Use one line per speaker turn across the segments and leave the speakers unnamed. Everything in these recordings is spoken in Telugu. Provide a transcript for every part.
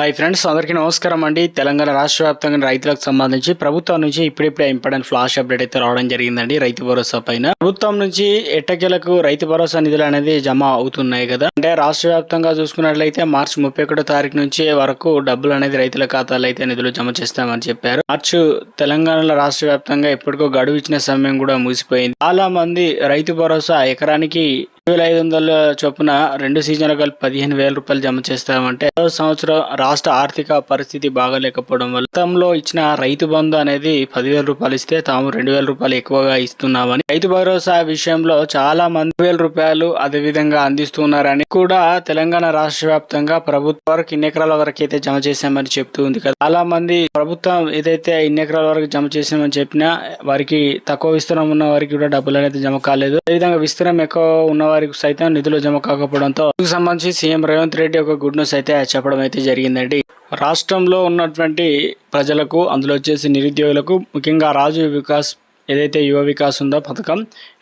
హాయ్ ఫ్రెండ్స్ అందరికీ నమస్కారం అండి. తెలంగాణ రాష్ట్ర వ్యాప్తంగా రైతులకు సంబంధించి ప్రభుత్వం నుంచి ఇప్పుడిప్పుడే ఇంపార్టెంట్ ఫ్లాష్ అప్డేట్ అయితే రావడం జరిగిందండి రైతు భరోసా పైన. ప్రభుత్వం నుంచి ఎట్టకేలకు రైతు భరోసా నిధులు అనేది జమ అవుతున్నాయి కదా. అంటే రాష్ట్ర వ్యాప్తంగా చూసుకున్నట్లయితే మార్చి ముప్పై ఒకటో తారీఖు నుంచి వరకు డబ్బులు అనేది రైతుల ఖాతాలో అయితే నిధులు జమ చేస్తామని చెప్పారు. మార్చి తెలంగాణలో రాష్ట్ర వ్యాప్తంగా ఎప్పటికో గడువు ఇచ్చిన సమయం కూడా ముగిసిపోయింది. చాలా మంది రైతు భరోసా ఎకరానికి వేల ఐదు వందల చొప్పున రెండు సీజన్లు కలిపి పదిహేను వేల రూపాయలు జమ చేస్తామంటే సంవత్సరం రాష్ట్ర ఆర్థిక పరిస్థితి బాగాలేకపోవడం వల్ల గతంలో ఇచ్చిన రైతు బంధు అనేది పదివేల రూపాయలు ఇస్తే తాము రెండు వేల రూపాయలు ఎక్కువగా ఇస్తున్నామని రైతు భరోసా విషయంలో చాలా మంది వేల రూపాయలు అదే విధంగా అందిస్తున్నారని కూడా తెలంగాణ రాష్ట్ర వ్యాప్తంగా ప్రభుత్వం వరకు ఇన్ని ఎకరాల వరకు అయితే జమ చేశామని చెప్తూ ఉంది కదా. చాలా మంది ప్రభుత్వం ఏదైతే ఇన్ని ఎకరాల వరకు జమ చేసామని చెప్పినా వారికి తక్కువ విస్తీర్ణం ఉన్న వారికి కూడా డబ్బులు అనేది జమ కాలేదు. అదేవిధంగా విస్తీర్ణం ఎక్కువ ఉన్న వారికి సైతం నిధులు జమ కాకపోవడంతో ఇందుకు సంబంధించి సీఎం రేవంత్ రెడ్డి ఒక గుడ్ న్యూస్ అయితే చెప్పడం అయితే జరిగిందండి. రాష్ట్రంలో ఉన్నటువంటి ప్రజలకు అందులో వచ్చేసి నిరుద్యోగులకు ముఖ్యంగా రాజు వికాస్ ఏదైతే యువ వికాస్ ఉందో పథకం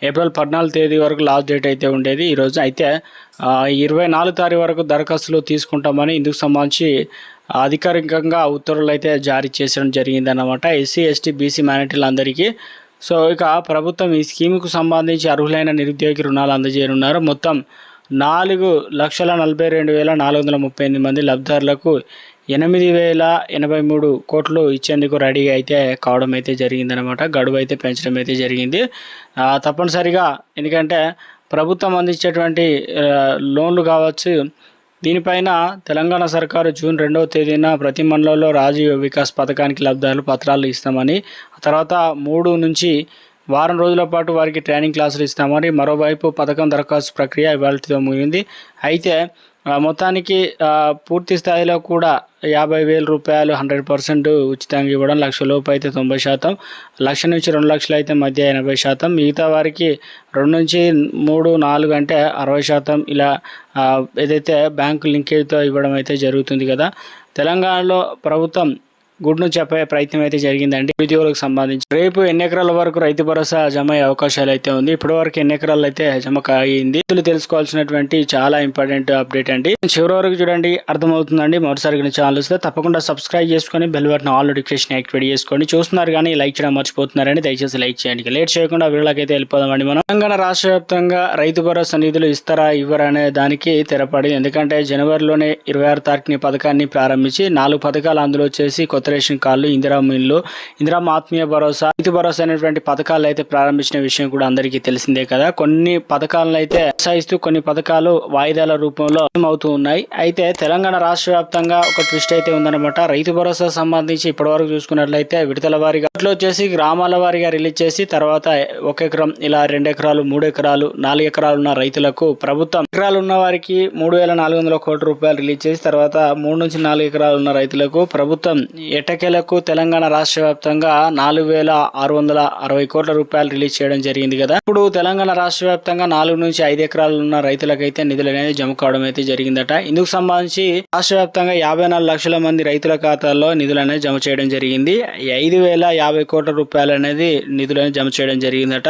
ఏప్రిల్ పద్నాలుగు తేదీ వరకు లాస్ట్ డేట్ అయితే ఉండేది. ఈరోజు అయితే ఇరవై నాలుగు తారీఖు వరకు దరఖాస్తులు తీసుకుంటామని ఇందుకు సంబంధించి అధికారికంగా ఉత్తర్వులు అయితే జారీ చేసడం జరిగిందన్నమాట. ఎస్సీ ఎస్టీ బీసీ మైనార్టీలందరికీ సో ఇక ప్రభుత్వం ఈ స్కీముకు సంబంధించి అర్హులైన నిరుద్యోగి రుణాలు అందజేయనున్నారు. మొత్తం నాలుగు లక్షల నలభై రెండు వేల నాలుగు వందల ముప్పై ఎనిమిది మంది లబ్ధిదారులకు ఎనిమిది వేల ఎనభై మూడు కోట్లు ఇచ్చేందుకు రెడీ అయితే కావడం అయితే జరిగిందనమాట గడువు అయితే పెంచడం అయితే జరిగింది. తప్పనిసరిగా ఎందుకంటే ప్రభుత్వం అందించేటువంటి లోన్లు కావచ్చు దీనిపైన తెలంగాణ సర్కారు జూన్ రెండవ తేదీన ప్రతి మండలంలో రాజీవ్ వికాస్ పథకానికి లబ్ధాలు పత్రాలు ఇస్తామని ఆ తర్వాత మూడు నుంచి వారం రోజుల పాటు వారికి ట్రైనింగ్ క్లాసులు ఇస్తామని మరోవైపు పథకం దరఖాస్తు ప్రక్రియ ఇవాళతో ముగింది అయితే మొత్తానికి పూర్తి స్థాయిలో కూడా యాభై వేల రూపాయలు హండ్రెడ్ పర్సెంట్ ఉచితంగా ఇవ్వడం లక్ష లోపు అయితే తొంభై శాతం. లక్ష నుంచి రెండు లక్షలు అయితే మధ్య ఎనభై శాతం. మిగతా వారికి రెండు నుంచి మూడు నాలుగు అంటే అరవై శాతం ఇలా ఏదైతే బ్యాంకు లింకేజ్తో ఇవ్వడం అయితే జరుగుతుంది కదా. తెలంగాణలో ప్రభుత్వం గుడ్ను చెప్పే ప్రయత్నం అయితే జరిగిందండి. ఉద్యోగులకు సంబంధించి రేపు ఎన్ని ఎకరాల వరకు రైతు భరోసా జమ అయ్యే అవకాశాలు అయితే ఉంది. ఇప్పటి వరకు ఎన్ని ఎకరాలు అయితే జమ అయింది తెలుసుకోవాల్సినటువంటి చాలా ఇంపార్టెంట్ అప్డేట్ అండి. చివరి వరకు చూడండి అర్థమవుతుందండి. మరోసారి ఛానల్ వస్తే తప్పకుండా సబ్స్క్రైబ్ చేసుకొని bell button all notification activate చేసుకోండి. చూస్తున్నారు కానీ లైక్ చేయడం మర్చిపోతున్నారని దయచేసి లైక్ చేయండి. లేట్ చేయకుండా వీళ్ళకైతే వెళ్ళిపోదామండి మనం. తెలంగాణ రాష్ట్ర వ్యాప్తంగా రైతు భరోసా నిధులు ఇస్తారా ఇవ్వరా అనే దానికి తెరపడింది. ఎందుకంటే జనవరిలోనే ఇరవై ఆరు తారీఖుని పథకాన్ని ప్రారంభించి నాలుగు పథకాలు అందులో వచ్చేసి కొత్త రేషన్ కార్డులు ఇందిరా మిల్లు ఇందిరా ఆత్మీయ భరోసా రైతు భరోసా అనేటువంటి పథకాలు అయితే ప్రారంభించిన విషయం కూడా అందరికీ తెలిసిందే కదా. కొన్ని పథకాలను అయితే ప్రోత్సహిస్తూ కొన్ని పథకాలు వాయిదాల రూపంలో అవుతూ ఉన్నాయి. అయితే తెలంగాణ రాష్ట్ర వ్యాప్తంగా ఒక ట్విస్ట్ అయితే ఉందన్నమాట. రైతు భరోసా సంబంధించి ఇప్పటివరకు చూసుకున్నట్లయితే విడతల వారిగా అట్లా వచ్చేసి గ్రామాల వారిగా రిలీజ్ చేసి తర్వాత ఒక ఎకరం ఇలా రెండు ఎకరాలు మూడు ఎకరాలు నాలుగు ఎకరాలు ఉన్న రైతులకు ప్రభుత్వం ఎకరాలు ఉన్న వారికి మూడు వేల నాలుగు వందల కోట్ల రూపాయలు రిలీజ్ చేసి తర్వాత మూడు నుంచి నాలుగు ఎకరాలు ఉన్న రైతులకు ప్రభుత్వం ఎటకెలకు తెలంగాణ రాష్ట్ర వ్యాప్తంగా నాలుగు వేల ఆరు వందల అరవై కోట్ల రూపాయలు రిలీజ్ చేయడం జరిగింది కదా. ఇప్పుడు తెలంగాణ రాష్ట్ర వ్యాప్తంగా నాలుగు నుంచి ఐదు ఎకరాలు ఉన్న రైతులకైతే నిధులు అనేది జమ కావడం అయితే జరిగిందట. ఇందుకు సంబంధించి రాష్ట్ర వ్యాప్తంగా యాభై నాలుగు లక్షల మంది రైతుల ఖాతాల్లో నిధులు అనేది జమ చేయడం జరిగింది. ఐదు వేల యాభై కోట్ల రూపాయలు అనేది నిధులు అనేది జమ చేయడం జరిగిందట.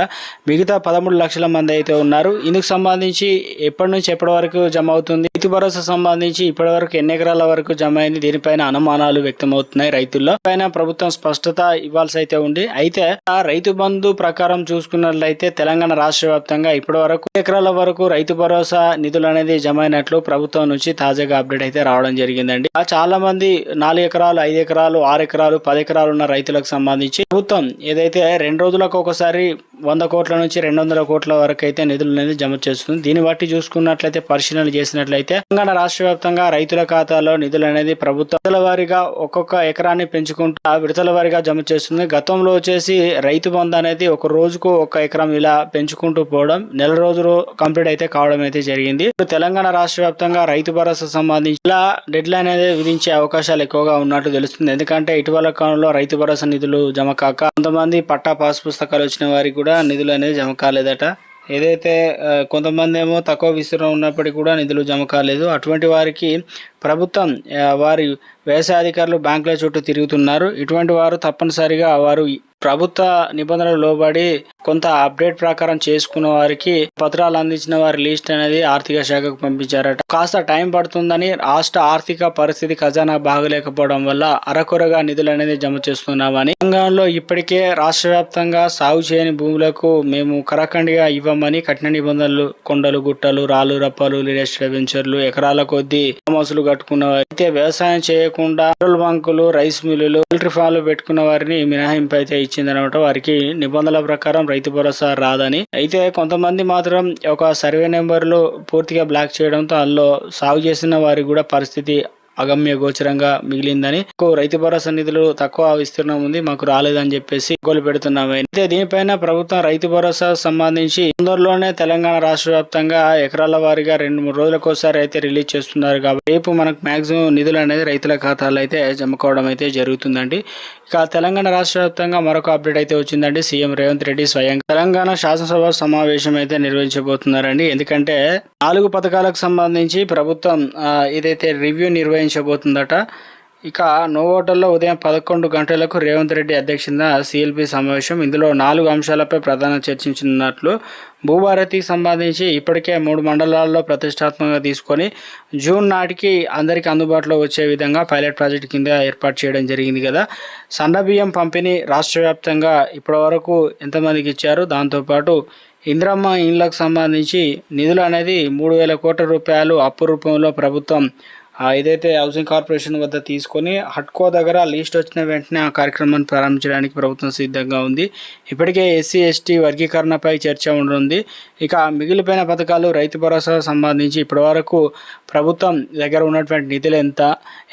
మిగతా పదమూడు లక్షల మంది అయితే ఉన్నారు. ఇందుకు సంబంధించి ఎప్పటి నుంచి ఎప్పటి వరకు జమ అవుతుంది? రైతు భరోసా సంబంధించి ఇప్పటి వరకు ఎన్ని ఎకరాల వరకు జమ అయింది? దీనిపైన అనుమానాలు వ్యక్తమవుతున్నాయి రైతుల్లో. పైన ప్రభుత్వం స్పష్టత ఇవ్వాల్సి అయితే ఉంది. అయితే ఆ రైతు బంధు ప్రకారం చూసుకున్నట్లయితే తెలంగాణ రాష్ట్ర వ్యాప్తంగా ఇప్పటి వరకు ఎకరాల వరకు రైతు భరోసా నిధులు అనేది జమ అయినట్లు ప్రభుత్వం నుంచి తాజాగా అప్డేట్ అయితే రావడం జరిగిందండి. ఆ చాలా మంది నాలుగు ఎకరాలు ఐదు ఎకరాలు ఆరు ఎకరాలు పది ఎకరాలు ఉన్న రైతులకు సంబంధించి ప్రభుత్వం ఏదైతే రెండు రోజులకు ఒకసారి వంద కోట్ల నుంచి రెండు వందల కోట్ల వరకు అయితే నిధులు అనేది జమ చేస్తుంది. దీన్ని బట్టి చూసుకున్నట్లయితే పరిశీలన చేసినట్లయితే తెలంగాణ రాష్ట్ర వ్యాప్తంగా రైతుల ఖాతాలో నిధులు అనేది ప్రభుత్వం విడతల వారీగా ఒక్కొక్క ఎకరాన్ని పెంచుకుంటూ ఆ విడతల వారీగా జమ చేస్తుంది. గతంలో వచ్చేసి రైతు బంధు అనేది ఒక రోజుకు ఒక ఎకరం ఇలా పెంచుకుంటూ పోవడం నెల రోజులు కంప్లీట్ అయితే కావడం అయితే జరిగింది. ఇప్పుడు తెలంగాణ రాష్ట్ర వ్యాప్తంగా రైతు భరోసా సంబంధించి ఇలా డెడ్ లైన్ అనేది విధించే అవకాశాలు ఎక్కువగా ఉన్నట్టు తెలుస్తుంది. ఎందుకంటే ఇటీవల కాలంలో రైతు భరోసా నిధులు జమ కాక కొంతమంది పట్టా పాస్ పుస్తకాలు వచ్చిన వారికి కూడా నిధులు అనేది జమ కాలేదట. ఏదైతే కొంతమంది ఏమో తక్కువ విస్తీర్ణం ఉన్నప్పటికీ కూడా నిధులు జమ కాలేదు. అటువంటి వారికి ప్రభుత్వం వారి వ్యవసాయ అధికారులు బ్యాంకుల చుట్టూ తిరుగుతున్నారు. ఇటువంటి వారు తప్పనిసరిగా వారు ప్రభుత్వ నిబంధనలు లోబడి కొంత అప్డేట్ ప్రకారం చేసుకున్న వారికి పత్రాలు అందించిన వారి లిస్ట్ అనేది ఆర్థిక శాఖకు పంపించారట. కాస్త టైం పడుతుందని రాష్ట్ర ఆర్థిక పరిస్థితి ఖజానా బాగలేకపోవడం వల్ల అరకొరగా నిధులు అనేది జమ చేస్తున్నామని. తెలంగాణలో ఇప్పటికే రాష్ట్ర వ్యాప్తంగా సాగు చేయని భూములకు మేము కరఖండిగా ఇవ్వమని కఠిన నిబంధనలు కొండలు గుట్టలు రాళ్ళు రప్పలు రియల్ వెంచర్లు ఎకరాల కొద్దీ మసులు కట్టుకున్న వారు. అయితే వ్యవసాయం చేయ లేకుండా పెట్రోల్ బంకులు రైస్ మిల్లులు పోల్ట్రీ ఫార్మ్లు పెట్టుకున్న వారిని మినహాయింపు అయితే ఇచ్చిందనమాట. వారికి నిబంధనల ప్రకారం రైతు భరోసా రాదని. అయితే కొంతమంది మాత్రం ఒక సర్వే నెంబర్లు పూర్తిగా బ్లాక్ చేయడంతో అందులో సాగు చేసిన వారికి కూడా పరిస్థితి అగమ్య గోచరంగా మిగిలిందని. రైతు భరోసా నిధులు తక్కువ విస్తీర్ణం ఉంది మాకు రాలేదని చెప్పేసి గోలు పెడుతున్నాము. అయితే దీనిపైన ప్రభుత్వం రైతు భరోసా సంబంధించి తొందరలోనే తెలంగాణ రాష్ట్ర వ్యాప్తంగా ఎకరాల వారీగా రెండు మూడు రోజులకోసారి అయితే రిలీజ్ చేస్తున్నారు కాబట్టి రేపు మనకు మాక్సిమం నిధులు అనేది రైతుల ఖాతాలో అయితే జమ కావడం అయితే జరుగుతుందండి. ఇక తెలంగాణ రాష్ట్ర వ్యాప్తంగా మరొక అప్డేట్ అయితే వచ్చిందండి. సీఎం రేవంత్ రెడ్డి స్వయంగా తెలంగాణ శాసనసభ సమావేశం అయితే నిర్వహించబోతున్నారండి. ఎందుకంటే నాలుగు పథకాలకు సంబంధించి ప్రభుత్వం ఏదైతే రివ్యూ నిర్వహించబోతుందట ఇక నోవోటల్లో ఉదయం పదకొండు గంటలకు రేవంత్ రెడ్డి అధ్యక్షత సిఎల్పి సమావేశం. ఇందులో నాలుగు అంశాలపై ప్రధాన చర్చించనున్నట్లు భూభారతికి సంబంధించి ఇప్పటికే మూడు మండలాల్లో ప్రతిష్టాత్మకంగా తీసుకొని జూన్ నాటికి అందరికీ అందుబాటులో వచ్చే విధంగా పైలట్ ప్రాజెక్ట్ కింద ఏర్పాటు చేయడం జరిగింది కదా. సన్న బియ్యం పంపిణీ రాష్ట్ర వ్యాప్తంగా ఇప్పటివరకు ఎంతమందికి ఇచ్చారు? దాంతోపాటు ఇంద్రమ్మ ఇండ్లకు సంబంధించి నిధులు అనేది మూడు వేల కోట్ల రూపాయలు అప్పు రూపంలో ప్రభుత్వం ఏదైతే హౌసింగ్ కార్పొరేషన్ వద్ద తీసుకొని హట్కో దగ్గర లీస్ట్ వచ్చిన వెంటనే ఆ కార్యక్రమాన్ని ప్రారంభించడానికి ప్రభుత్వం సిద్ధంగా ఉంది. ఇప్పటికే ఎస్సీ ఎస్టీ వర్గీకరణపై చర్చ ఉంటుంది ఇక మిగిలిపోయిన పథకాలు రైతు భరోసా సంబంధించి ఇప్పటివరకు ప్రభుత్వం దగ్గర ఉన్నటువంటి నిధులు ఎంత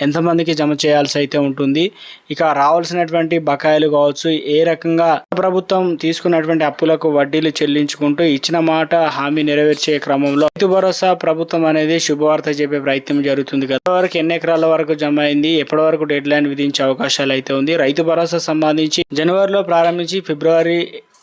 ఎంతమందికి జమ చేయాల్సి అయితే ఉంటుంది. ఇక రావాల్సినటువంటి బకాయిలు కావచ్చు ఏ రకంగా ప్రభుత్వం తీసుకున్నటువంటి అప్పులకు వడ్డీలు చెల్లించుకుంటూ ఇచ్చిన మాట హామీ నెరవేర్చే క్రమంలో రైతు భరోసా ప్రభుత్వం అనేది శుభవార్త చెప్పే ప్రయత్నం జరుగుతుంది కదా. వరకు ఎన్ని ఎకరాల వరకు జమ అయింది? ఎప్పటి వరకు డెడ్ లైన్ విధించే అవకాశాలు అయితే ఉంది? రైతు భరోసా సంబంధించి జనవరిలో ప్రారంభించి ఫిబ్రవరి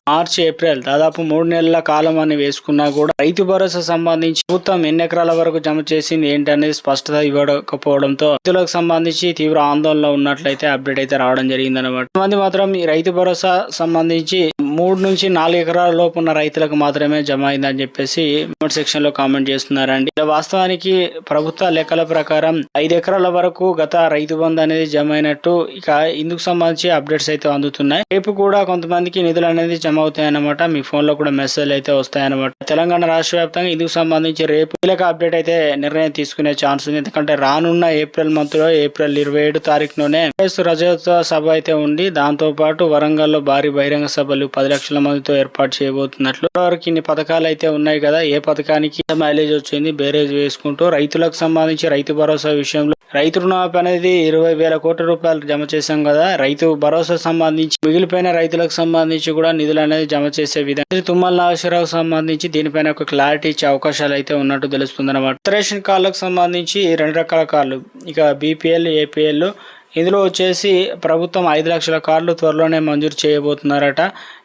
మార్చి ఏప్రిల్. దాదాపు మూడు నెలల కాలం అని వేసుకున్నా కూడా రైతు భరోసా సంబంధించి ప్రభుత్వం ఎన్ని ఎకరాల వరకు జమ చేసింది ఏంటనేది స్పష్టత ఇవ్వకపోవడంతో రైతులకు సంబంధించి తీవ్ర ఆందోళనలో ఉన్నట్లయితే అప్డేట్ అయితే రావడం జరిగింది అనమాట కొంతమంది మాత్రం ఈ రైతు భరోసా సంబంధించి మూడు నుంచి నాలుగు ఎకరాల లోపు ఉన్న రైతులకు మాత్రమే జమ అయిందని చెప్పేసి కామెంట్ సెక్షన్లో కామెంట్ చేస్తున్నారండి. ఇలా వాస్తవానికి ప్రభుత్వ లెక్కల ప్రకారం ఐదు ఎకరాల వరకు గత రైతు బంధు అనేది జమ అయినట్టు ఇక ఇందుకు సంబంధించి అప్డేట్స్ అయితే అందుతున్నాయి. రేపు కూడా కొంతమందికి నిధులు అనేది జమ అవుతాయన్నమాట మీ ఫోన్లో కూడా మెసేజ్ అయితే వస్తాయన్నమాట. తెలంగాణ రాష్ట్ర వ్యాప్తంగా ఇందుకు సంబంధించి రేపు కీలక అప్డేట్ అయితే నిర్ణయం తీసుకునే ఛాన్స్ ఉంది. ఎందుకంటే రానున్న ఏప్రిల్ మంత్లో ఏప్రిల్ ఇరవై ఏడు తారీఖులోనే కాంగ్రెస్ సభ అయితే ఉంది. దాంతో పాటు వరంగల్లో భారీ బహిరంగ సభలు పది లక్షల మందితో ఏర్పాటు చేయబోతున్నట్లు. వరకు ఇన్ని పథకాలు అయితే ఉన్నాయి కదా ఏ పథకానికి మైలేజ్ వచ్చింది బేరేజ్ వేసుకుంటూ రైతులకు సంబంధించి రైతు భరోసా విషయంలో రైతు రుణమాఫీ అనేది ఇరవై వేల కోట్ల రూపాయలు జమ చేశాం కదా. రైతు భరోసా సంబంధించి మిగిలిపోయిన రైతులకు సంబంధించి కూడా నిధులు అనేది జమ చేసే విధంగా తుమ్మల నాగేశ్వరరావు సంబంధించి దీనిపైన ఒక క్లారిటీ ఇచ్చే అవకాశాలు అయితే ఉన్నట్టు తెలుస్తుంది అనమాట రేషన్ కార్డులకు సంబంధించి రెండు రకాల కార్డులు. ఇక బీపీఎల్ ఏపీఎల్ ఇందులో వచ్చేసి ప్రభుత్వం ఐదు లక్షల కార్లు త్వరలోనే మంజూరు చేయబోతున్నారట.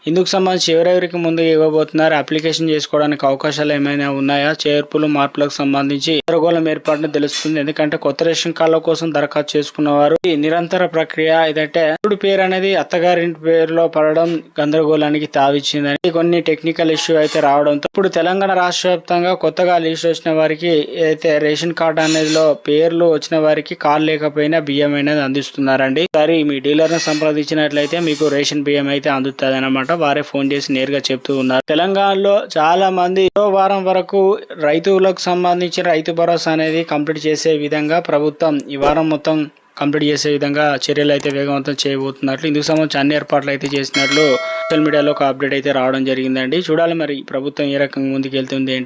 ఇందుకు సంబంధించి ఎవరెవరికి ముందు ఇవ్వబోతున్నారు? అప్లికేషన్ చేసుకోవడానికి అవకాశాలు ఏమైనా ఉన్నాయా? చేర్పులు మార్పులకు సంబంధించి గందరగోళం ఏర్పాటును తెలుస్తుంది. ఎందుకంటే కొత్త రేషన్ కార్డుల కోసం దరఖాస్తు చేసుకున్న వారు ఈ నిరంతర ప్రక్రియ ఏదంటే ఇప్పుడు పేరు అనేది అత్తగారింటి పేరులో పడడం గందరగోళానికి తావిచ్చిందని కొన్ని టెక్నికల్ ఇష్యూ అయితే రావడంతో ఇప్పుడు తెలంగాణ రాష్ట్ర వ్యాప్తంగా కొత్తగా లిస్ట్ వచ్చిన వారికి అయితే రేషన్ కార్డు అనేది పేర్లు వచ్చిన వారికి కార్డు లేకపోయినా బియ్యం అనేది అందిస్తున్నారండి సరే మీ డీలర్ను సంప్రదించినట్లయితే మీకు రేషన్ బియ్యం అయితే అందుతుంది అనమాట వారే ఫోన్ చేసి నేరుగా చెప్తూ ఉన్నారు. తెలంగాణలో చాలా మంది వారం వరకు రైతులకు సంబంధించిన రైతు భరోసా అనేది కంప్లీట్ చేసే విధంగా ప్రభుత్వం ఈ వారం మొత్తం కంప్లీట్ చేసే విధంగా చర్యలు అయితే వేగవంతం చేయబోతున్నట్లు ఇందుకు సంబంధించి అన్ని ఏర్పాట్లు అయితే చేసినట్లు సోషల్ మీడియాలో ఒక అప్డేట్ అయితే రావడం జరిగిందండి. చూడాలి మరి ప్రభుత్వం ఏ రకంగా ముందుకు వెళ్తుంది